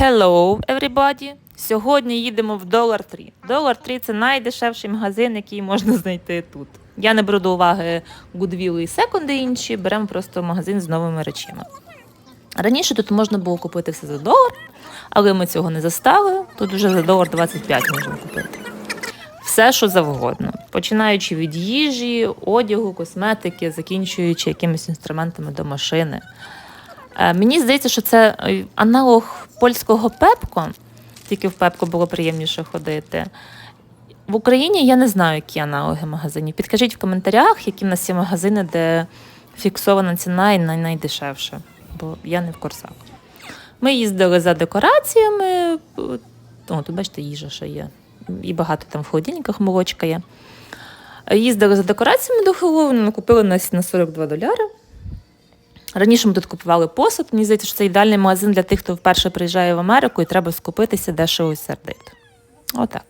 Hello, everybody! Сьогодні їдемо в Dollar Tree. Dollar Tree – це найдешевший магазин, який можна знайти тут. Я не беру до уваги Goodwill і і інші, беремо просто магазин з новими речами. Раніше тут можна було купити все за долар, але ми цього не застали. Тут вже за долар 25 можна купити. Все, що завгодно, починаючи від їжі, одягу, косметики, закінчуючи якимись інструментами до машини. Е, Мені здається, що це е, аналог польського пепко, тільки в пепко було приємніше ходити. В Україні я не знаю, які аналоги магазинів. Підкажіть в коментарях, які в нас є магазини, де фіксована ціна і най- найдешевше, бо я не в курсах. Ми їздили за декораціями. О, тут бачите, їжа ще є. І багато там в холодильниках молочка є. Їздили за декораціями до Хеллоуіну, купили нас на 42 доляри. Раніше ми тут купували посуд. Мені здається, що це ідеальний магазин для тих, хто вперше приїжджає в Америку і треба скупитися дешево і сердито. Отак.